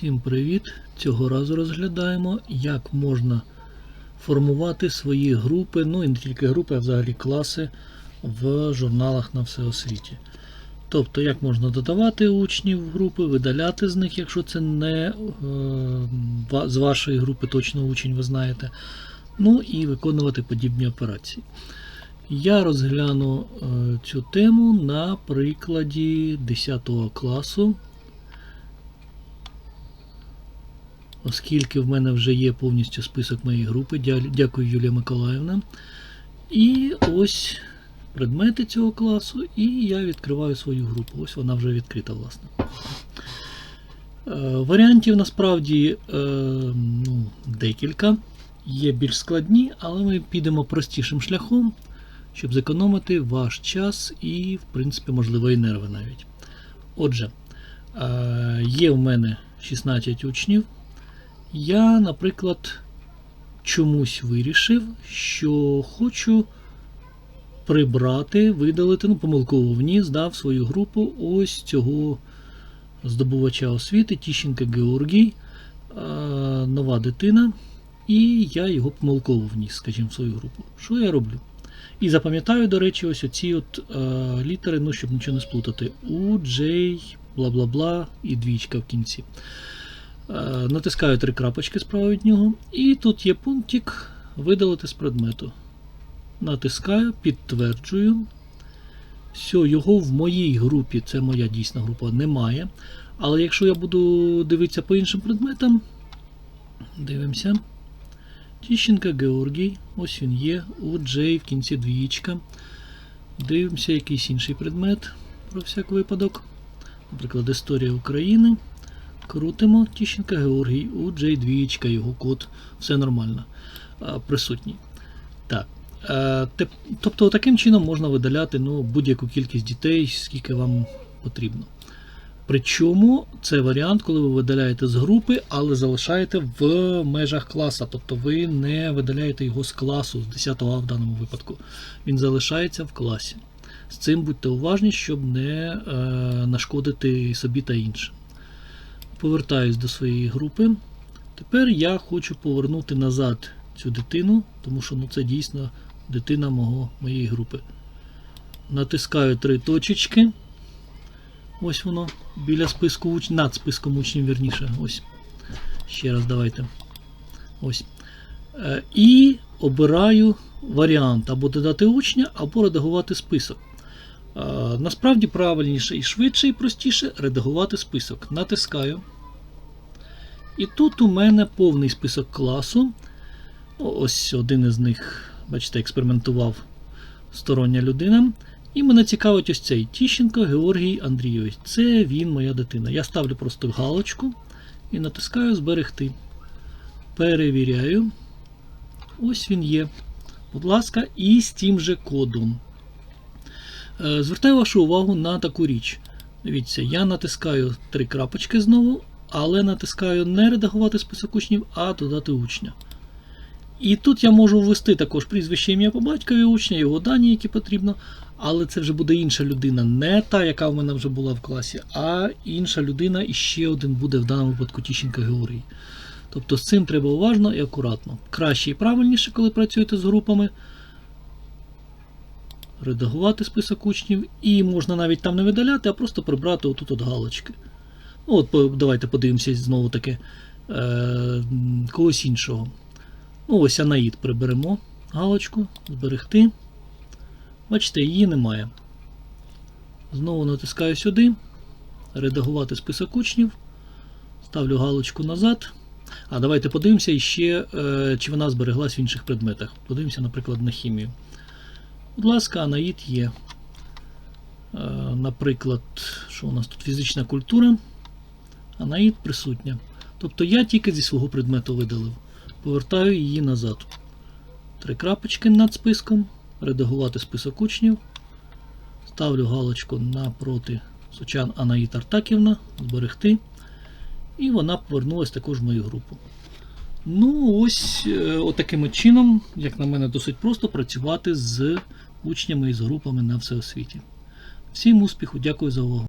Всім привіт! Цього разу розглядаємо, як можна формувати свої групи, ну і не тільки групи, а взагалі класи в журналах на всеосвіті. Тобто, як можна додавати учнів в групи, видаляти з них, якщо це не е, з вашої групи точно учень, ви знаєте. Ну і виконувати подібні операції. Я розгляну е, цю тему на прикладі 10 класу. Оскільки в мене вже є повністю список моєї групи. Дякую, Юлія Миколаївна. І ось предмети цього класу, і я відкриваю свою групу. Ось вона вже відкрита, власне. Е, Варіантів насправді е, ну, декілька. Є більш складні, але ми підемо простішим шляхом, щоб зекономити ваш час і, в принципі, можливо, і нерви навіть. Отже, е, є в мене 16 учнів. Я, наприклад, чомусь вирішив, що хочу прибрати, видалити, ну, помилково вніс, дав свою групу ось цього здобувача освіти Тіщенка Георгій, нова дитина, і я його помилково вніс, скажімо, в свою групу. Що я роблю? І запам'ятаю, до речі, ось оці от е, літери, ну, щоб нічого не сплутати. У, Джей, бла-бла-бла і двічка в кінці. Е, Натискаю три крапочки справа від нього. І тут є пунктик видалити з предмету. Натискаю, підтверджую. Все, його в моїй групі, це моя дійсна група, немає. Але якщо я буду дивитися по іншим предметам, дивимося. Тіщенка Георгій, ось він є, у Джей в кінці двієчка. Дивимося якийсь інший предмет про всяк випадок. Наприклад, Історія України. Крутимо Тіщенка Георгій, у Джей двієчка, його код, все нормально. Присутній. Так. Тобто таким чином можна видаляти ну, будь-яку кількість дітей, скільки вам потрібно. Причому це варіант, коли ви видаляєте з групи, але залишаєте в межах класа. Тобто ви не видаляєте його з класу, з 10 А в даному випадку. Він залишається в класі. З цим будьте уважні, щоб не е, нашкодити собі та іншим. Повертаюсь до своєї групи. Тепер я хочу повернути назад цю дитину, тому що ну, це дійсно дитина мого, моєї групи. Натискаю три точечки. Ось воно. Біля списку учнів, над списком учнів, вірніше. Ось. Ще раз давайте. Ось. Е, І обираю варіант або додати учня, або редагувати список. Насправді правильніше і швидше, і простіше редагувати список. Натискаю. І тут у мене повний список класу. Ось один із них, бачите, експериментував стороння людина. І мене цікавить ось цей Тіщенко Георгій Андрійович. Це він, моя дитина. Я ставлю просто галочку і натискаю Зберегти. Перевіряю. Ось він є. Будь ласка, і з тим же кодом. Е, Звертаю вашу увагу на таку річ. Дивіться, я натискаю три крапочки знову, але натискаю не редагувати список учнів, а додати учня. І тут я можу ввести також прізвище ім'я по батькові учня, його дані, які потрібно, але це вже буде інша людина, не та, яка в мене вже була в класі, а інша людина і ще один буде в даному випадку Тіщенка Георгій. Тобто з цим треба уважно і акуратно. Краще і правильніше, коли працюєте з групами. Редагувати список учнів, і можна навіть там не видаляти, а просто прибрати отут от галочки. Ну, от давайте подивимося знову таки е, когось іншого. Ну, ось Анаїд приберемо галочку, зберегти. Бачите, її немає. Знову натискаю сюди. Редагувати список учнів. Ставлю галочку назад. А давайте подивимося ще, е, чи вона збереглась в інших предметах. Подивимося, наприклад, на хімію. Будь ласка, Анаїд є. Е, Наприклад, що у нас тут фізична культура. Анаїд присутня. Тобто я тільки зі свого предмету видалив. Повертаю її назад. Три крапочки над списком. Редагувати список учнів. Ставлю галочку напроти Сучан Анаїд Артаківна. Зберегти. І вона повернулася також в мою групу. Ну, ось е, отаким от чином, як на мене, досить просто працювати з учнями і з групами на всеосвіті. Всім успіху, дякую за увагу.